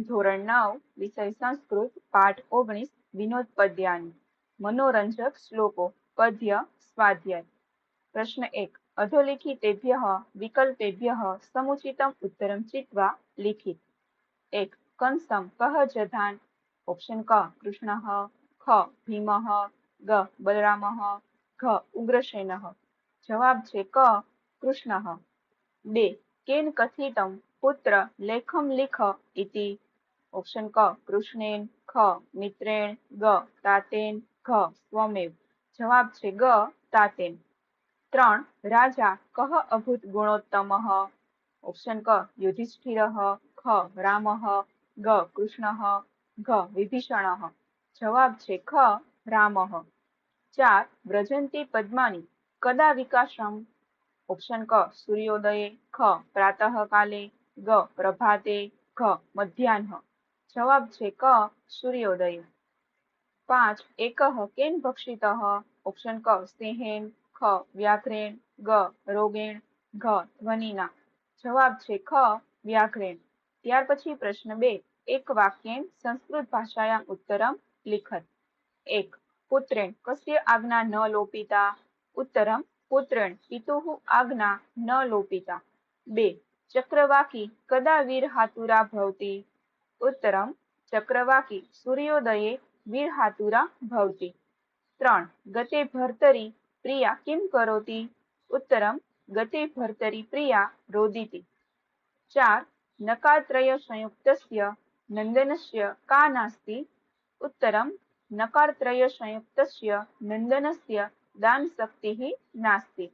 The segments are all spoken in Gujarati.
ધોરણ નવ, વિષય સંસ્કૃત, પાઠ ઓગણીસ, વિનોદ પદ્યાની મનોરંજક શ્લોકો, પદ્ય, સ્વાધ્યાય. પ્રશ્ન એક. અધોલિખિતેભ્ય વિકલ્પેભ્ય, સમુચિતમ, ઉત્તરમ ચિત્વા, લિખિત. એક. કંસમ, કહ, જધાન. ઓપ્શન ક. કૃષ્ણ, ખ, ભીમ, ગ, બલરામ, ઘ, ઉગ્રસેન. જવાબ છે ક. કૃષ્ણ. બે. કેન કથિતમ પુત્ર લેખમ લિખ ઇતિ ઓપ્શન ક, કૃષ્ણેન, ખ, મિત્રેણ, ગ, તાતેન, ઘ, સ્વમેવ. જવાબ છે ગ, તાતેન. ત્રણ, રાજા, કહ અભૂત ગુણોત્તમ? ઓપ્શન ક, યુધિષ્ઠિર, ખ, રામ, ગ, કૃષ્ણ, ઘ, વિભીષણ. જવાબ છે ખ, રામ. ચાર, વ્રજંતી પદ્માની કદા વિકાસમ? ઓપ્શન ક, સૂર્યોદયે, ખ પ્રાતઃ કાલે ગ, પ્રભાતે, ઘ, મધ્યાહ્ન. જવાબ છે ક, સૂર્યોદય. પાંચ એક કેન ભક્ષિત. ઓપ્શન ક, સ્નેહેન, ખ, વ્યાઘ્રેણ, ગ, રોગેણ, ઘ, ધ્વનિના. જવાબ છે ખ, વ્યાઘ્રેણ. ત્યાર પછી પ્રશ્ન બે, એક વાક્યેન સંસ્કૃત ભાષાયામ ઉત્તરમ લિખત. એક, પુત્રેણ કસ્ય આજ્ઞા ન લોપિતા? ઉત્તરમ, પુત્રેણ, પિતુઃ આજ્ઞા ન લોપિતા. બે, ચક્રવાકી કદા વીર હાતુરા ભવતી? ઉત્તરમ ચક્રવાકી સૂર્યોદયે વીર હાતુરા ભવતી. ત્રણ, ગતે ભર્તરી પ્રિયા કિમ કરોતી? ઉત્તરમ, ગતે ભર્તરી પ્રિયા રોદિતી. ચાર, નકારત્રય સંયુક્તસ્ય નંદનસ્ય કા નાસ્તિ? ઉત્તરમ, નકારત્રય સંયુક્તસ્ય નંદનસ્ય દાન શક્તિઃ નાસ્તિ.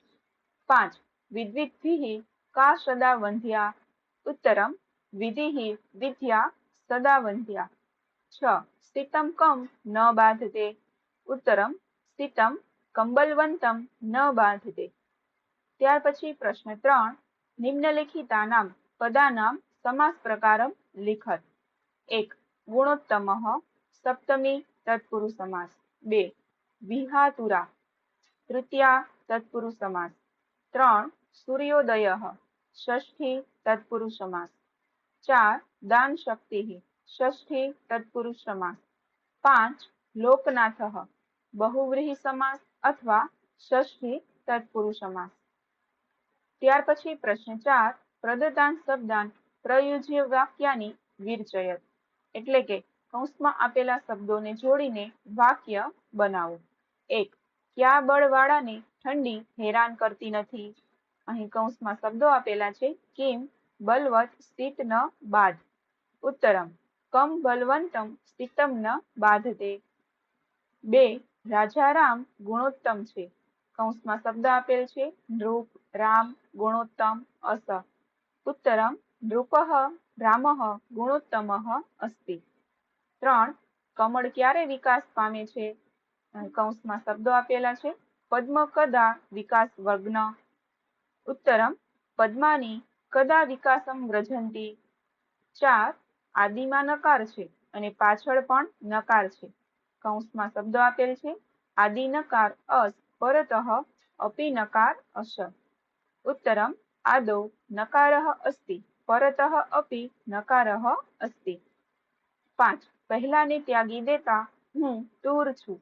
પાંચ વિદ્વિદ્ભિઃ કા સદા વંધ્યા? ઉત્તરમ વિધિઃ વિદ્યા સદા વંધ્યા છ. સ્થિતમ કમ ન બાંધતે. ઉત્તરમ સ્થિતમ કંબલવંતમ ન બાંધતે. ત્યાર પછી પ્રશ્ન ત્રણ. નિમ્નલિખિતાનામ પદાનામ સમાસ પ્રકારમ લિખત. એક. ગુણોત્તમ સપ્તમી તત્પુરુષ સમાસ બે. વિહાતુરા તૃતીયા તત્પુરુષ સમાસ ત્રણ. સૂર્યોદય ષષ્ઠી તત્પુરુષ સમાસ ચાર દાન શક્તિ ષષ્ઠી તત્પુરુષ સમાસ. પાંચ લોકનાથ બહુવ્રીહી સમાસ અથવા ષષ્ઠી તત્પુરુષ સમાસ. ત્યાર પછી પ્રશ્ન ચાર, પ્રદદાન શબ્દાન પ્રયોજ્ય વાક્યાની વિરચયત એટલે કે કૌંસમાં આપેલા શબ્દોને જોડીને વાક્ય બનાવો. એક, કયા બળવાળાને ઠંડી હેરાન કરતી નથી? અહીં કૌંસમાં શબ્દો આપેલા છે, કિમ? બલવત સ્થિત ન બાધ ઉત્તરમ. કમ બલવંતમ સ્થિતમ ન બાધતે. બે. રાજારામ ગુણોત્તમ છે. કૌંસમાં શબ્દ આપેલ છે. નૃપ, રામ, ગુણોત્તમ, અસ. ઉત્તરમ. નૃપ રામ ગુણોત્તમ, અસ્તિ. ત્રણ. કમળ ક્યારે વિકાસ પામે છે? કૌંસમાં શબ્દો આપેલા છે. પદ્મ કદા વિકાસ વર્ગ્ન. ઉત્તરમ. પદ્માની કદા વિકાસમ વ્રજંતી ચાર, આદિમાં નકાર છે અને પાછળ પણ નકાર છે. કૌંસમાં શબ્દ આપેલ છે, આદિ નકાર અસ પરત અપી નકાર અશ ઉત્તરમ, આદો નકાર અસ્તિ, પરત અપી નકાર અસ્તિ. પાંચ, પહેલાને ત્યાગી દેતા હું તૂર છું.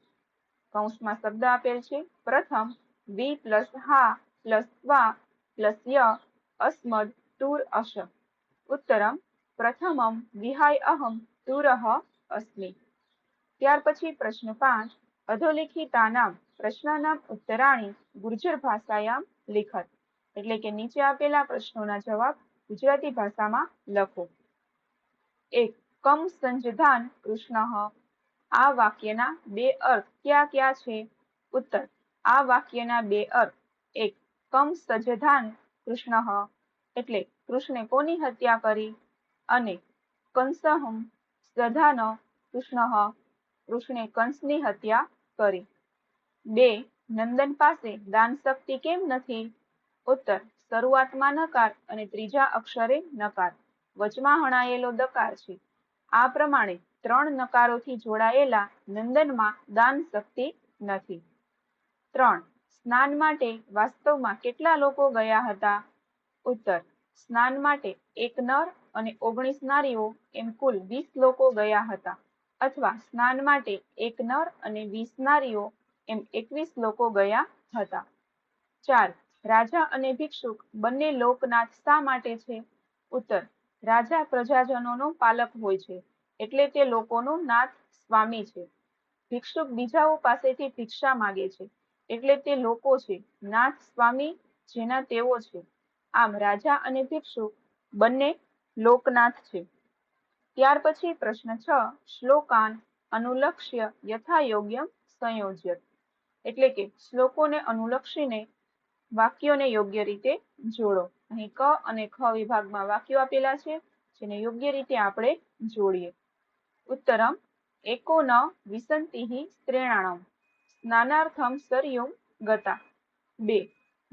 કૌંસમાં શબ્દ આપેલ છે, પ્રથમ, વી પ્લસ હા પ્લસ વા પ્લસ ય અસ્મદ અશ ઉત્તરમ પ્રથમમ વિહાય અહમ તુરહ અસ્મિ ત્યાર પછી પ્રશ્ન પાંચ અધોલિખિતાનામ પ્રશ્નાનામ ઉત્તરાણી ગુર્જર ભાષાયામ લિખત એટલે કે નીચે આપેલા પ્રશ્નોના જવાબ ગુજરાતી ભાષામાં લખો એક કમ સંજધાન કૃષ્ણ આ વાક્યના બે અર્થ ક્યાં ક્યાં છે ઉત્તર આ વાક્યના બે અર્થ એક કમ સજધાન કૃષ્ણ એટલે કૃષ્ણે કોની હત્યા કરી? અને કંસહમ સધાન કૃષ્ણ કૃષ્ણે કંસની હત્યા કરી. બે, નંદન પાસે દાન શક્તિ કેમ નથી? ઉત્તર, શરૂઆતમાં નકાર અને ત્રીજા અક્ષરે નકાર. વચમાં હણાયેલો દકાર છે. આ પ્રમાણે ત્રણ નકારોથી જોડાયેલા નંદનમાં દાન શક્તિ નથી. ત્રણ, સ્નાન માટે વાસ્તવમાં કેટલા લોકો ગયા હતા? ઉત્તર. સ્નાન માટે એક નર અને ઓગણીસ નારીઓ એમ કુલ વીસ લોકો ગયા હતા. અથવા સ્નાન માટે એક નર અને વીસ નારીઓ એમ એકવીસ લોકો ગયા હતા. ચાર. રાજા અને ભિક્ષુક બંને લોકનાથ શા માટે છે? ઉત્તર. રાજા પ્રજાજનોનો પાલક હોય છે, એટલે તે લોકોનો નાથ સ્વામી છે. ભિક્ષુક બીજાઓ પાસેથી ભિક્ષા માગે છે, એટલે તે લોકો છે, નાથ સ્વામી જેના તેઓ છે. આમ રાજા અને ભિક્ષુ બંને લોકનાથ છે. ત્યાર પછી પ્રશ્ન છ, શ્લોકાન અનુલક્ષ્ય યથા યોગ્ય સંયોજ્ય. એટલે કે શ્લોકોને અનુલક્ષીને વાક્યોને યોગ્ય રીતે જોડો. અહીં ક અને ખ વિભાગમાં વાક્યો આપેલા છે, જેને યોગ્ય રીતે આપણે જોડીએ. ઉત્તરમ, એકો ન વિસંતિઃ સ્ત્રેણાણમ, સ્નાનાર્થમ સરયુમ ગતા. બે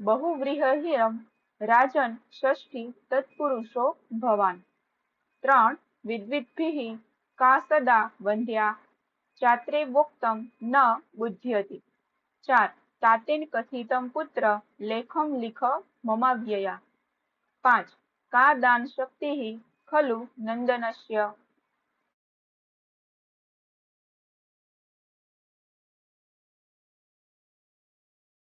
બહુવ્રીહિરમ રાજન, ષષ્ઠી, તત્પુરુષો, ભવાન. ત્રણ વિદ્વિદ્ભિ કા સદા વંધ્યા. ચાત્રે વોક્તમ ન બુદ્ધ્યતિ. ચાર, તાતેન કથિતમ પુત્ર, લેખમ લિખ મમાવ્યયા. પાંચ, કા દાન શક્તિ ખલુ નંદનસ્ય